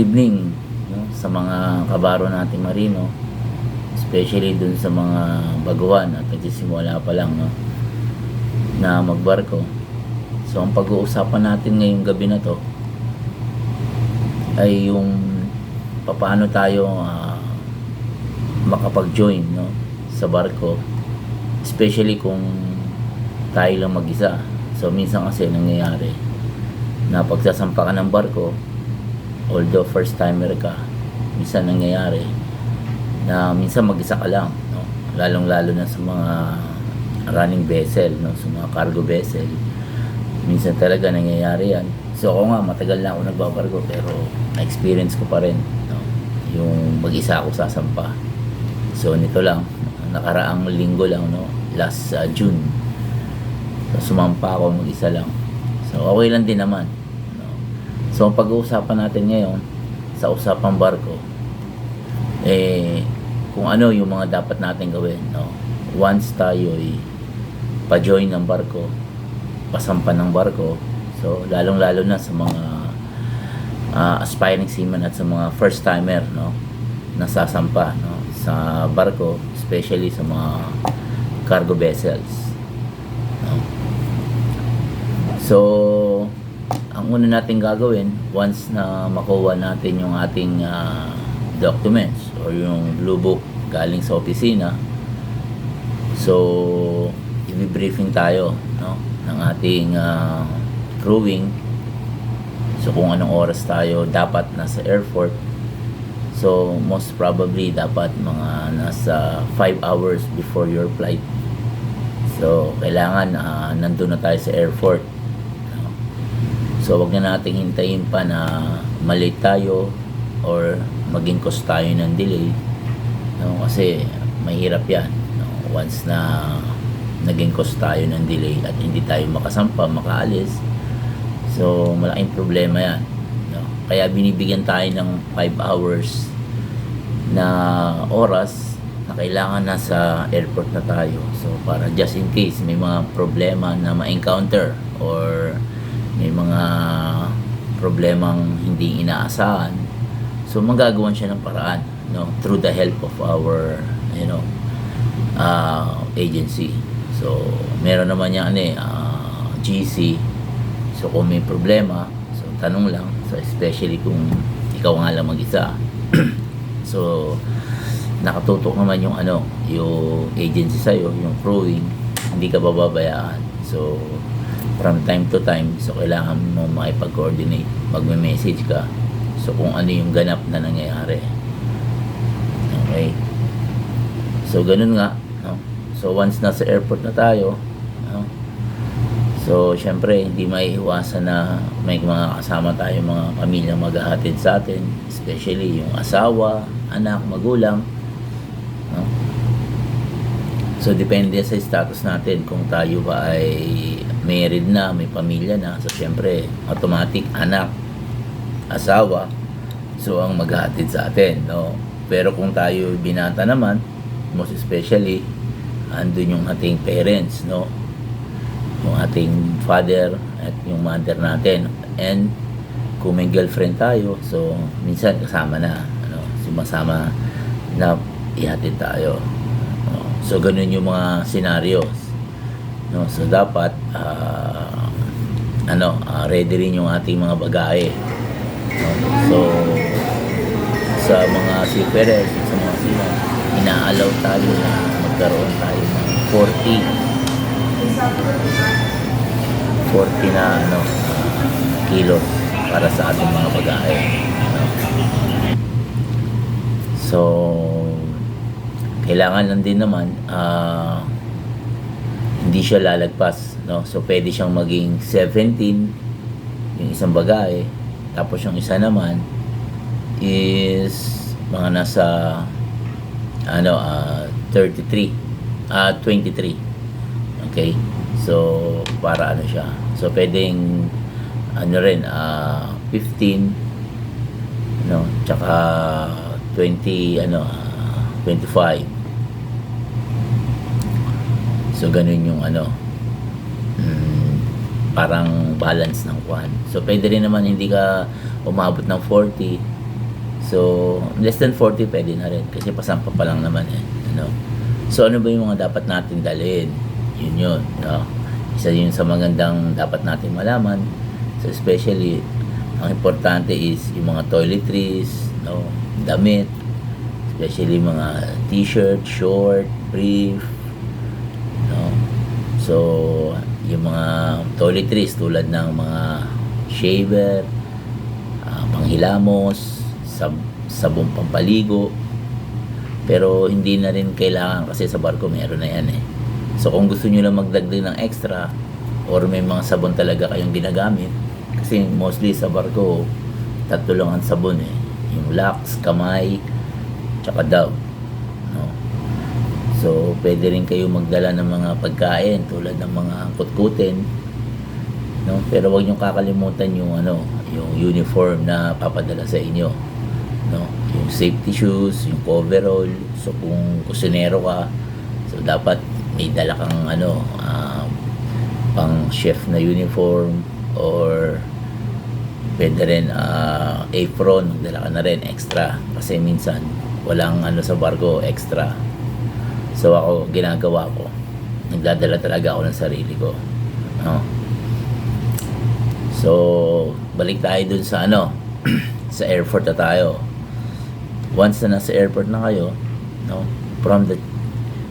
evening no, sa mga kabaro nating marino especially dun sa mga baguhan at nagsisimula pa lang no, na magbarko. So ang pag-uusapan natin ngayong gabi na to ay yung paano tayo ah, makapag-join no, sa barko. Especially kung tayo lang mag-isa. So minsan kasi nangyayari na pagsasampa ng barko although first timer ka minsan nangyayari na minsan mag-isa ka lang no? lalong lalo na sa mga running vessel no? sa mga cargo vessel minsan talaga nangyayari yan so ako nga matagal na ako nagbabarko pero na-experience ko pa rin no? yung mag-isa ako sasampa so nito lang nakaraang linggo lang no last uh, June so, sumampa ako mag-isa lang so okay lang din naman? So ang pag-uusapan natin ngayon sa usapang barko eh kung ano yung mga dapat natin gawin no? Once tayo ay pa-join ng barko pasampa ng barko so lalong lalo na sa mga ah, aspiring seaman at sa mga first timer no? Nasasampa no? Sa barko especially sa mga cargo vessels no? so ang una natin gagawin once na makuha natin yung ating ah, documents or yung blue book galing sa opisina so i-briefing tayo no ng ating ah, crewing. So kung anong oras tayo dapat nasa airport. So most probably dapat mga nasa 5 hours before your flight. So kailangan ah, nandun na tayo sa airport? So wag na nating hintayin pa na malate tayo or maging cause tayo ng delay no? kasi mahirap yan no? once na naging cause tayo ng delay at hindi tayo makasampa, makaalis so malaking problema yan no? kaya binibigyan tayo ng 5 hours na oras na kailangan nasa airport na tayo so para just in case may mga problema na ma-encounter or problemang hindi inaasahan. So magagawan siya ng paraan no through the help of our you know uh, agency. So meron naman yan ano eh uh, GC so kung may problema so tanong lang. So especially kung ikaw nga lang mag-isa. So nakatutok naman yung ano yung agency sa'yo yung crewing hindi ka bababayaan. So from time to time so kailangan mo makipag-coordinate magme-message ka so kung ano yung ganap na nangyayari okay so ganun nga no? so once nasa airport na tayo no? so syempre hindi may iwasan na may mga kasama tayo mga pamilya maghahatid sa atin especially yung asawa anak, magulang no? so depende sa status natin kung tayo ba ay married na, may pamilya na so syempre automatic anak asawa so ang maghahatid sa atin no? Pero kung tayo binata naman most especially andun yung ating parents no? Yung ating father at yung mother natin. And kung may girlfriend tayo so minsan kasama na ano? Sumasama na ihatid tayo so ganun yung mga scenarios no so dapat ah, ano ah, ready rin yung ating mga bagahe no? so sa mga seafarers sa mga sila inaalaw tayo na magkaroon tayo ng 40 40 na ano ah, kilos para sa ating mga bagahe no? so kailangan lang din naman ah, hindi siya lalagpas no? So pwede siyang maging 17 yung isang bagahe tapos yung isa naman is mga nasa ano ah 33 ah 23 okay? So para ano siya? So pwedeng ano rin ah 15 no? Tsaka 20 ano ah, 25 so ganun yung ano mm, parang balance ng kwan so pwede rin naman hindi ka umabot ng 40 So, less than 40 pwede na rin kasi pasampa pa lang naman eh. Ano? So, ano ba yung mga dapat natin dalhin? Yun yun. No? Isa yun sa magandang dapat natin malaman. So, especially, ang importante is yung mga toiletries, no? damit, especially mga t-shirt, short, brief? So, yung mga toiletries tulad ng mga shaver, ah, panghilamos, sab sabong pampaligo. Pero hindi na rin kailangan kasi sa barko meron na yan eh. So kung gusto nyo lang magdagdag ng extra or may mga sabon talaga kayong ginagamit kasi mostly sa barko tatlo lang ang sabon eh. Yung Lux, Kamay, tsaka Dove. So pwede rin kayo magdala ng mga pagkain tulad ng mga kutkutin no? Pero wag niyo kakalimutan yung ano yung uniform na papadala sa inyo no? Yung safety shoes yung coverall. So kung kusinero ka so dapat may dala kang ano um, pang chef na uniform or pwede rin ah, apron. Dala ka na rin extra kasi minsan walang ano sa barko extra so ako ginagawa ko nagdadala talaga ako ng sarili ko no So, balik tayo dun sa ano, sa airport na tayo. Once na nasa airport na kayo, no, from the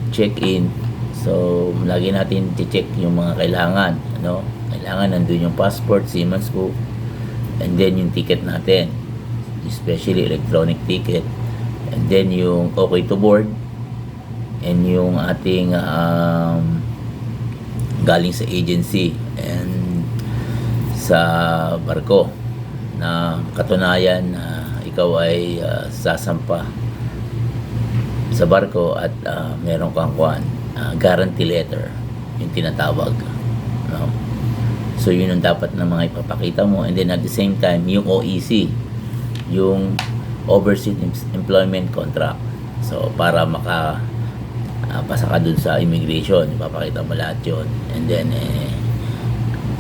check-in, so, lagi natin check yung mga kailangan, no? Kailangan nandun yung passport, Siemens book, and then yung ticket natin, especially electronic ticket, and then yung okay to board, and yung ating um, galing sa agency, and sa barko na katunayan na ikaw ay ah, sasampa sa barko at ah, meron kang kuan ah, guarantee letter yung tinatawag no? so yun ang dapat na mga ipapakita mo and then at the same time yung OEC yung overseas Em- employment contract so para maka ah, pasa ka dun sa immigration ipapakita mo lahat yun. And then eh,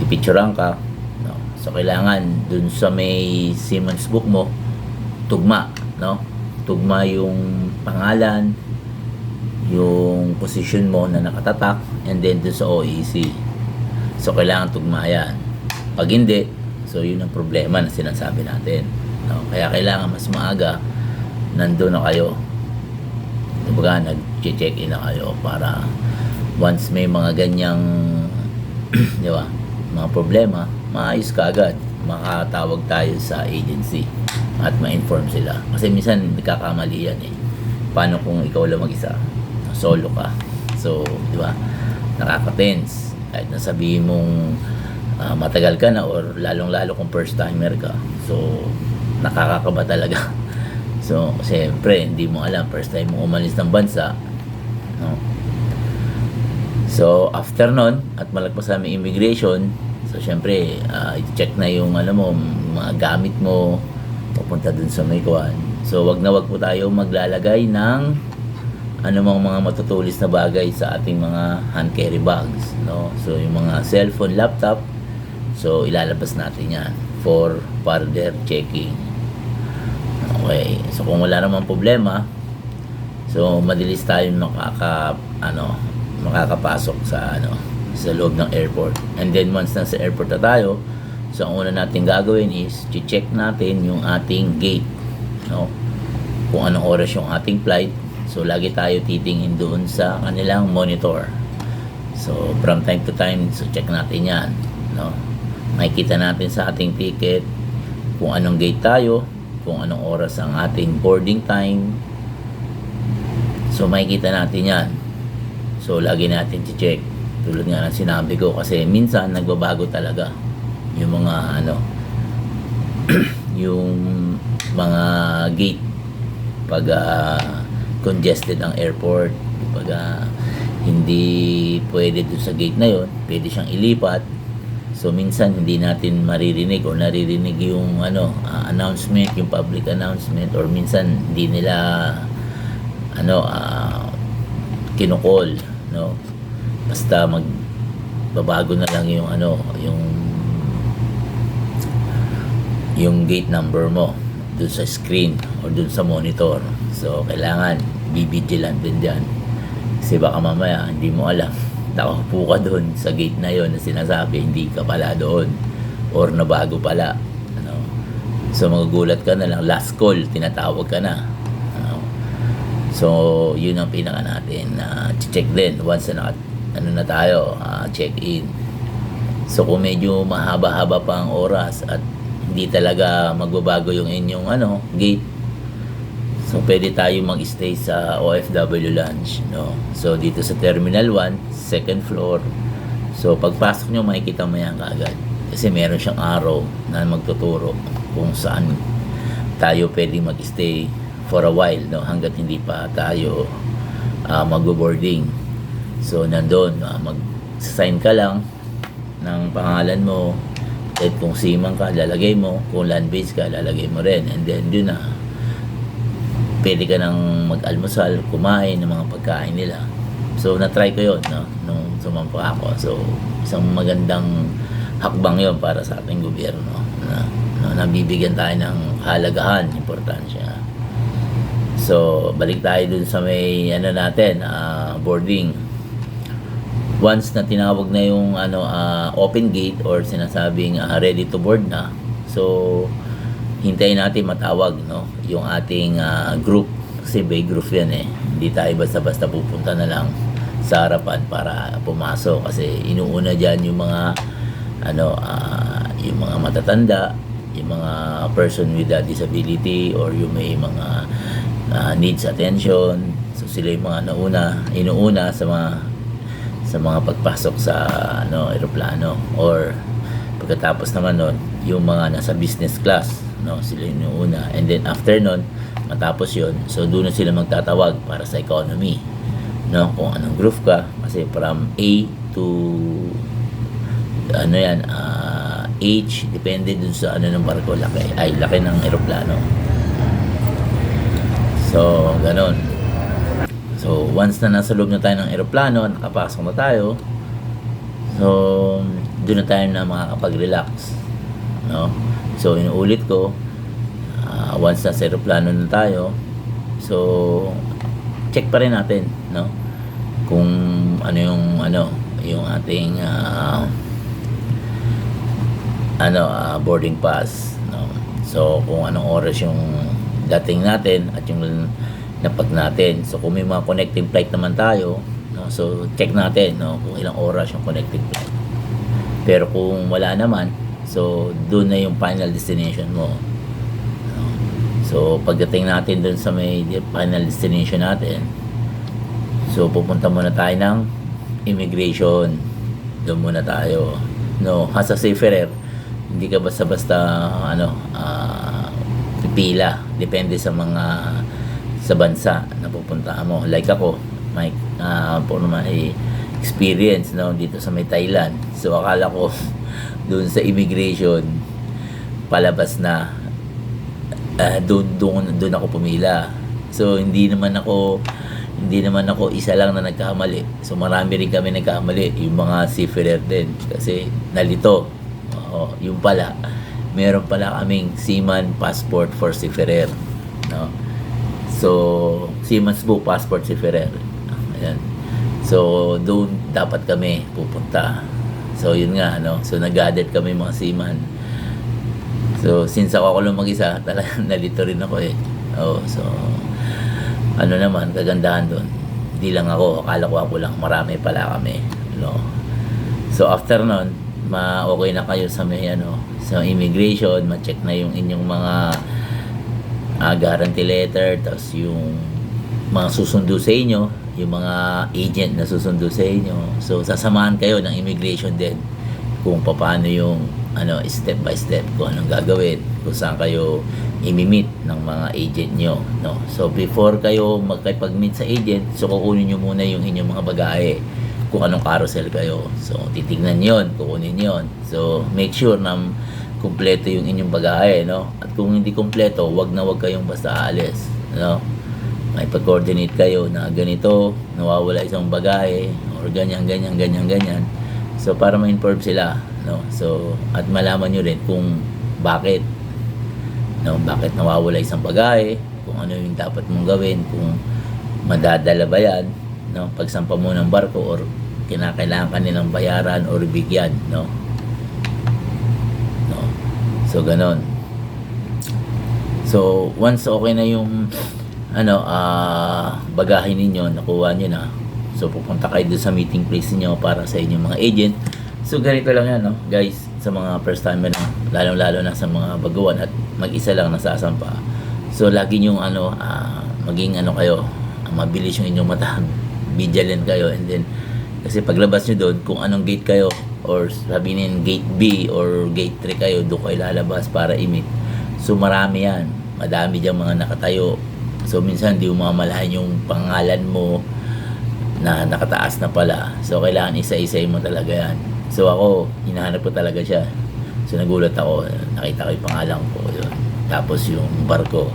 pipicturean ka no? so kailangan dun sa may Siemens book mo tugma no? Tugma yung pangalan yung position mo na nakatatak and then dun sa OEC so kailangan tugma yan. Pag hindi so yun ang problema na sinasabi natin no? kaya kailangan mas maaga nandun na kayo kumbaga nag-check in na kayo para once may mga ganyang di ba mga problema maayos ka agad. Makatawag tayo sa agency at ma-inform sila. Kasi minsan nagkakamali yan eh. Paano kung ikaw lang mag-isa? Solo ka. So di ba nakaka-tense. Kahit nasabihin mong ah, matagal ka na or lalong lalo kung first timer ka. So nakakakaba talaga so siyempre hindi mo alam first time mo umalis ng bansa no? So, after nun, at malagpas aming immigration, so, syempre, ah, i-check na yung, ano mo, mga gamit mo, papunta dun sa may kuhan. So, wag na wag po tayo maglalagay ng anumang mga matutulis na bagay sa ating mga hand carry bags, no? So, yung mga cellphone, laptop, so, ilalabas natin yan for further checking. Okay. So, kung wala namang problema, so, madalis tayo makaka, ano, makakapasok sa ano sa loob ng airport. And then once nasa airport na tayo, so ang una natin gagawin is check natin yung ating gate, no? Kung anong oras yung ating flight. So lagi tayo titingin doon sa kanilang monitor. So from time to time, so check natin 'yan, no? Makikita natin sa ating ticket kung anong gate tayo, kung anong oras ang ating boarding time. So makikita natin 'yan. So, lagi natin i-check. Tulad nga ng sinabi ko kasi minsan nagbabago talaga yung mga ano yung mga gate pag ah, congested ang airport pag ah, hindi pwede dun sa gate na yon pwede siyang ilipat so minsan hindi natin maririnig or naririnig yung ano ah, announcement yung public announcement or minsan hindi nila ano ah, kinukol no basta mag babago na lang yung ano yung yung gate number mo doon sa screen or dun sa monitor. So, kailangan be vigilant din dyan. Kasi baka mamaya, hindi mo alam. Nakaupo ka dun sa gate na yon na sinasabi, hindi ka pala doon. Or nabago pala. Ano? So, magugulat ka na lang. Last call, tinatawag ka na. Ano? So, yun ang pinaka natin na check din once na ano na tayo, ah, check in. So, kung medyo mahaba-haba pa ang oras at hindi talaga magbabago yung inyong ano, gate, so pwede tayo mag-stay sa OFW Lounge, no? So, dito sa Terminal 1, second floor. So, pagpasok nyo, makikita mo yan kaagad. Kasi meron siyang arrow na magtuturo kung saan tayo pwede mag-stay for a while, no? Hanggat hindi pa tayo uh, mag-boarding. So, nandun, uh, mag-sign ka lang ng pangalan mo, at kung seaman ka, lalagay mo. Kung land-based ka, lalagay mo rin. And then, dun na, pwede ka nang mag-almusal, kumain ng mga pagkain nila. So, na-try ko yun, no? Nung sumampa ako. So, isang magandang hakbang yon para sa ating gobyerno na, na nabibigyan tayo ng halagahan, importansya. So, balik tayo dun sa may ano natin, ah, boarding. Once na tinawag na yung ano ah, open gate or sinasabing ah, ready to board na. So, hintayin natin matawag no yung ating ah, group kasi bay group yan eh. Hindi tayo basta-basta pupunta na lang sa harapan para pumasok. Kasi inuuna diyan yung mga ano ah, yung mga matatanda, yung mga person with a disability or yung may mga ah, needs attention. So sila yung mga nauna, inuuna sa mga sa mga pagpasok sa ano eroplano or pagkatapos naman nun yung mga nasa business class no sila yung una and then after nun matapos yon so doon na sila magtatawag para sa economy no kung anong group ka. Kasi from A to ano yan ah, H depende dun sa ano ng barko. Laki ay laki ng eroplano so ganon So, once na nasa loob na tayo ng eroplano, nakapasok na tayo, so, doon na tayo na makakapag-relax. No? So, inuulit ko, ah, once nasa eroplano na tayo, so, check pa rin natin, no? Kung ano yung, ano, yung ating, ah, ano, ah, boarding pass, no? So, kung anong oras yung dating natin at yung napag natin. So kung may mga connecting flight naman tayo, no, so check natin no, kung ilang oras yung connecting flight. Pero kung wala naman, so doon na yung final destination mo. No? So pagdating natin doon sa may final destination natin, so pupunta muna tayo ng immigration. Doon muna tayo. No, as a seafarer, hindi ka basta-basta ano, ah, pipila. Depende sa mga sa bansa na pupuntahan mo. Like ako, may uh, po may experience no dito sa may Thailand. So akala ko doon sa immigration palabas na uh, doon doon doon ako pumila. So hindi naman ako hindi naman ako isa lang na nagkamali. So marami rin kami nagkamali, yung mga seafarer din kasi nalito. Oo, yung pala meron pala kaming seaman passport for seafarer, no? So, Siemens Book Passport si Ferrer. Ayan. So, doon dapat kami pupunta. So, yun nga, no? So, nag-gathered kami mga seaman. So, since ako ako lang mag-isa, talagang nalito rin ako eh. Oh, so, ano naman, kagandahan doon. Hindi lang ako, akala ko ako lang, marami pala kami. No? So, after nun, ma-okay na kayo sa may, ano, sa immigration, ma-check na yung inyong mga uh, guarantee letter, tapos yung mga susundo sa inyo, yung mga agent na susundo sa inyo. So, sasamahan kayo ng immigration din kung paano yung ano, step by step kung anong gagawin, kung saan kayo imi-meet ng mga agent nyo. No? So, before kayo magkipag-meet sa agent, so kukunin nyo muna yung inyong mga bagahe kung anong carousel kayo. So, titignan yon kukunin yon So, make sure na kumpleto yung inyong bagahe, no? At kung hindi kumpleto, wag na wag kayong basta aalis, no? May pag-coordinate kayo na ganito, nawawala isang bagahe, or ganyan, ganyan, ganyan, ganyan. So, para ma-inform sila, no? So, at malaman nyo rin kung bakit, no? Bakit nawawala isang bagahe, kung ano yung dapat mong gawin, kung madadala ba yan, no? Pagsampa mo ng barko or kinakailangan ka nilang bayaran or bigyan, no? No. So ganon. So once okay na yung ano ah bagahe ninyo, nakuha niyo na. So pupunta kayo doon sa meeting place niyo para sa inyong mga agent. So ganito lang yan, no? Guys, sa mga first timer lalong-lalo na sa mga baguhan at mag-isa lang nasasampa. So lagi yung ano ah, maging ano kayo, ah, mabilis yung inyong mata, vigilant kayo and then kasi paglabas nyo doon, kung anong gate kayo or sabihin gate B or gate 3 kayo, doon kayo lalabas para imit. So marami yan. Madami dyan mga nakatayo. So minsan di mo mamalahan yung pangalan mo na nakataas na pala. So kailangan isa-isay mo talaga yan. So ako, hinahanap ko talaga siya. So nagulat ako, nakita ko yung pangalan ko. Yun. Tapos yung barko.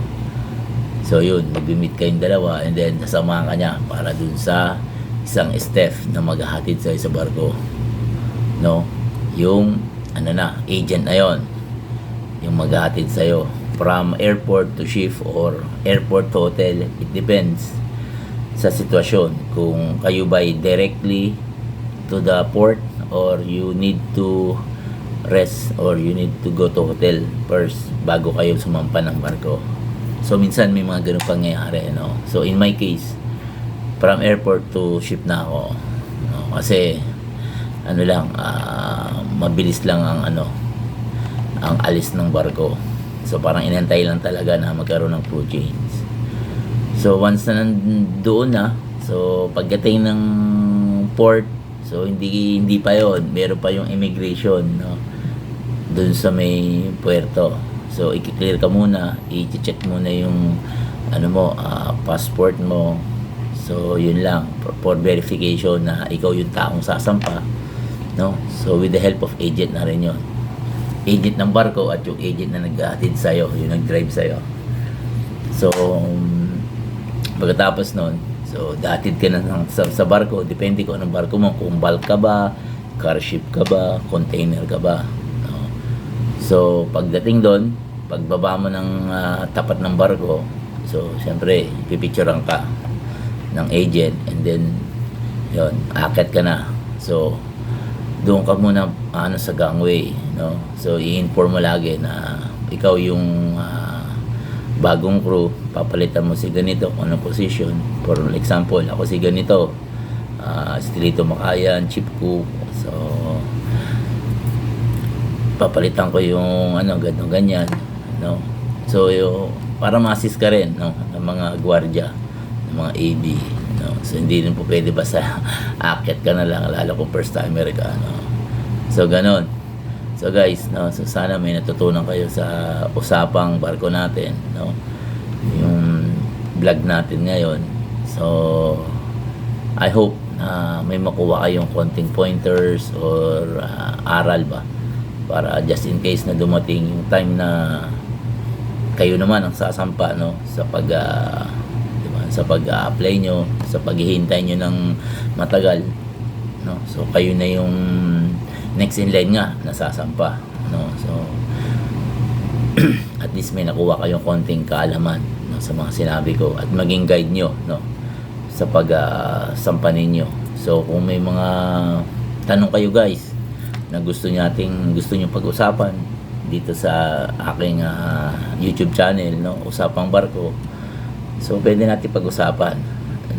So yun, mag-meet kayong dalawa and then sasamahan ka niya para dun sa isang staff na maghahatid sa'yo sa barko. No? Yung, ano na, agent na yon Yung maghahatid sa'yo from airport to shift or airport to hotel. It depends sa sitwasyon. Kung kayo ba directly to the port or you need to rest or you need to go to hotel first bago kayo sumampa ng barko. So minsan may mga ganun pangyayari, no? So in my case, from airport to ship na ako. No? Kasi ano lang, ah, mabilis lang ang ano, ang alis ng barko. So parang inantay lang talaga na magkaroon ng crew change. So once na nandoon na, so pagdating ng port, so hindi hindi pa 'yon, meron pa yung immigration, no. Doon sa may puerto. So i-clear ka muna, i-check muna yung ano mo, ah, passport mo. So yun lang for, for verification na ikaw yung taong sasampa, no. So with the help of agent na rin 'yon. Agent ng barko at yung agent na naghahatid sa'yo, yung nag-drive sa'yo. So, um, pagkatapos nun, so datid ka na ng, sa, sa barko, depende kung anong barko mo, kung bulk ka ba, car ship ka ba, container ka ba. So, pagdating doon, pagbaba mo ng ah, tapat ng barko, so, siyempre, pipicturean ka ng agent and then, yon akit ka na. So, doon ka muna ano sa gangway no so i-inform mo lagi na ikaw yung ah, bagong crew papalitan mo si ganito kung anong position for example ako si ganito uh, Stilito Makayan Chip Cook papalitan ko yung ano ganito ganyan no? So yung para ma-assist ka rin no? Ng mga gwardiya ng mga AB no? So hindi rin po pwede basta akit ka na lang lalo kung first timer ka no? So ganon so guys no? So sana may natutunan kayo sa usapang barko natin no? Yung vlog natin ngayon. So I hope na may makuha kayong konting pointers or ah, aral ba para just in case na dumating yung time na kayo naman ang sasampa no? Sa pag ah, di ba, sa pag-apply nyo sa paghihintay nyo ng matagal no? So kayo na yung next in line nga nasasampa no? So at least may nakuha kayong konting kaalaman no, sa mga sinabi ko at maging guide nyo no? Sa pag ah, sampa ninyo. So kung may mga tanong kayo guys na gusto nating gusto nyo pag-usapan dito sa aking ah, YouTube channel no? Usapang barko. So pwede natin pag-usapan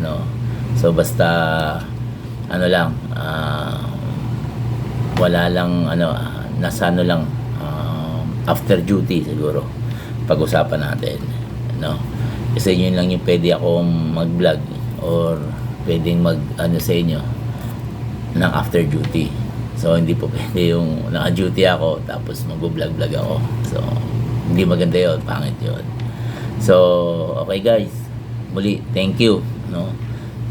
no? So basta ano lang ah, wala lang ano ah, nasa ano lang ah, after duty siguro pag-usapan natin no? Kasi yun lang yung pwede akong mag-vlog or pwedeng mag ano sa inyo ng after duty so hindi po pwede yung naka-duty ako tapos mag-vlog-vlog ako so hindi maganda yun pangit yun so okay guys muli thank you no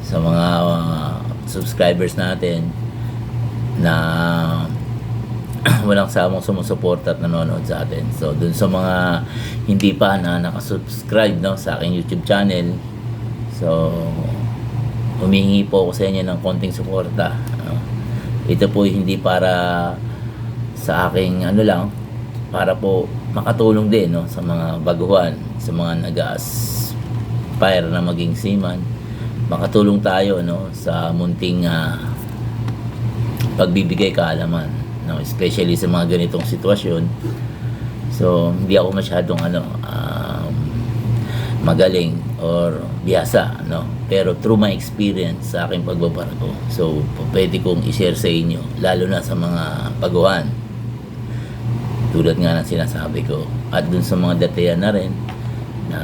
sa mga uh, subscribers natin na walang samang sumusuporta at nanonood sa atin. So, dun sa mga hindi pa na nakasubscribe no, sa aking YouTube channel, so, humihingi po ako sa inyo ng konting suporta. Ito po hindi para sa aking ano lang, para po makatulong din no, sa mga baguhan, sa mga nag aspire na maging seaman, makatulong tayo no sa munting ah, pagbibigay kaalaman, no, especially sa mga ganitong sitwasyon. So, hindi ako masyadong ano um, magaling or biyasa, no. Pero through my experience sa aking pagbabarko, so pwede kong i-share sa inyo, lalo na sa mga baguhan. Tulad nga ng sinasabi ko. At dun sa mga detayan na rin na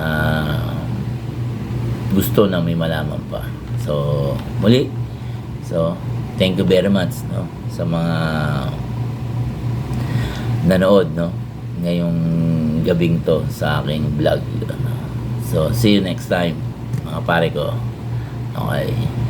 gusto na may malaman pa. So, muli. So, thank you very much no sa mga nanood no ngayong gabing to sa aking vlog. So, see you next time mga pare ko. Okay.